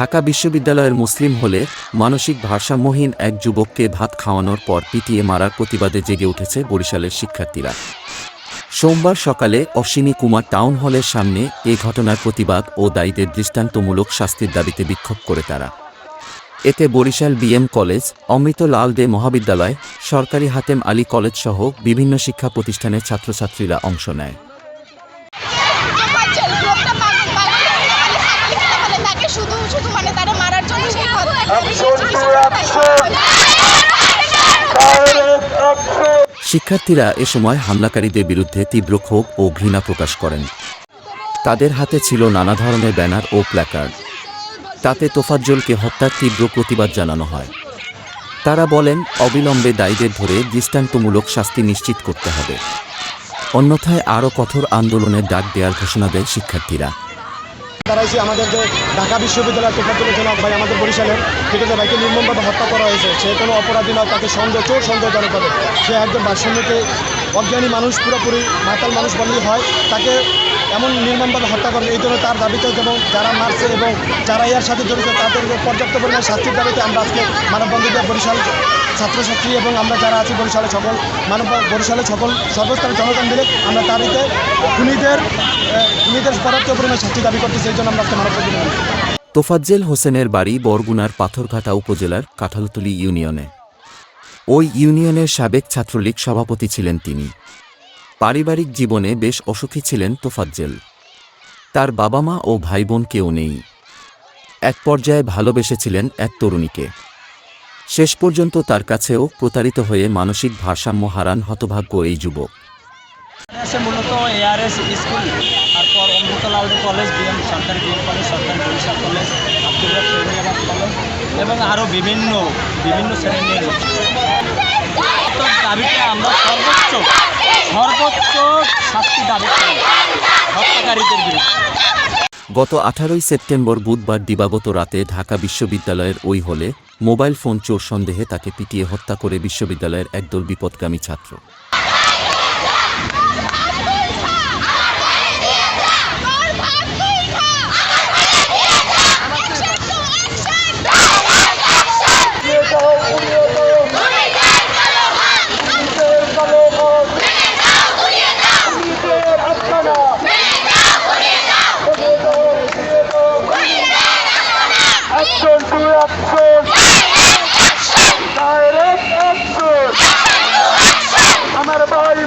ঢাকা বিশ্ববিদ্যালয়ের মুসলিম হলে মানসিক ভারসাম্যহীন এক যুবককে ভাত খাওয়ানোর পর পিটিয়ে মারার প্রতিবাদে জেগে উঠেছে বরিশালের শিক্ষার্থীরা। সোমবার সকালে অশ্বিনী কুমার টাউন হলের সামনে এ ঘটনার প্রতিবাদ ও দায়ীদের দৃষ্টান্তমূলক শাস্তির দাবিতে বিক্ষোভ করে তারা। এতে বরিশাল বিএম কলেজ, অমৃত লাল দে মহাবিদ্যালয়, সরকারি হাতেম আলী কলেজসহ বিভিন্ন শিক্ষা প্রতিষ্ঠানের ছাত্রছাত্রীরা অংশ নেয়। শুধু মানে তারা মারার জন্য সেই শিক্ষার্থীরা এ সময় হামলাকারীদের বিরুদ্ধে তীব্র ক্ষোভ ও ঘৃণা প্রকাশ করেন। তাদের হাতে ছিল নানা ধরনের ব্যানার ও প্ল্যাকার্ড। তাতে তোফাজ্জলকে হত্যার তীব্র প্রতিবাদ জানানো হয়। তারা বলেন অবিলম্বে দায়ীদের ধরে দৃষ্টান্তমূলক শাস্তি নিশ্চিত করতে হবে। অন্যথায় আরও কঠোর আন্দোলনের ডাক দেওয়ার ঘোষণা দেয় শিক্ষার্থীরা। দাঁড়াইছি আমাদের যে ঢাকা বিশ্ববিদ্যালয়ের তোফাতুল জনক ভাই আমাদের বরিশালের ঠিক আছে ভাইকে নির্মমভাবে হত্যা করা হয়েছে, সে কোনো অপরাধী নয়, তাকে সন্দেহ, চোর সন্দেহজনকভাবে সে একজন ভারসাম্যকে অজ্ঞানী মানুষ, পুরোপুরি মাতাল মানুষ বললেই হয়। তাকে এমন নির্মমভাবে হত্যা করে এই জন্য তার দাবিতে এবং যারা মারছে এবং যারা ইয়ার সাথে জড়িত তাদেরকে পর্যাপ্ত পরিমাণে শাস্তির দাবিতে আমরা আজকে মানববন্ধন বরিশাল ছাত্রছাত্রী এবং আমরা যারা আছি বরিশালের সকল মানব বরিশালের সকল সর্বস্তরের জনগণ মিলে আমরা তারিতে খুনিদের খুনিদের পর্যাপ্ত পরিমাণে শাস্তি দাবি করতেছি, এই জন্য আমরা আজকে মানববন্ধন করি। তোফাজ্জেল হোসেনের বাড়ি বরগুনার পাথরঘাটা উপজেলার কাঁঠালতলী ইউনিয়নে ওই ইউনিয়নের সাবেক ছাত্রলীগ সভাপতি ছিলেন তিনি পারিবারিক জীবনে বেশ অসুখী ছিলেন তোফাজ্জেল। তার বাবা মা ও ভাই বোন কেউ নেই। এক পর্যায়ে ভালোবেসেছিলেন এক তরুণীকে। শেষ পর্যন্ত তার কাছেও প্রতারিত হয়ে মানসিক ভারসাম্য হারান হতভাগ্য এই যুবক। মূলত এআরএস স্কুল, তারপর অমৃতলাল কলেজ বিএম সরকারি বিএম কলেজ, সরকারি বরিশাল কলেজ, আব্দুল্লাহ কলেজ, এবং আরও বিভিন্ন বিভিন্ন শ্রেণির তো দাবিতে আমরা সর্বোচ্চ সর্বোচ্চ শাস্তি দাবি করি, হত্যাকারীদের বিরুদ্ধে। গত আঠারোই সেপ্টেম্বর বুধবার দিবাগত রাতে ঢাকা বিশ্ববিদ্যালয়ের ওই হলে মোবাইল ফোন চোর সন্দেহে তাকে পিটিয়ে হত্যা করে বিশ্ববিদ্যালয়ের একদল বিপদগামী ছাত্র। action! Direct action! I'm at a body,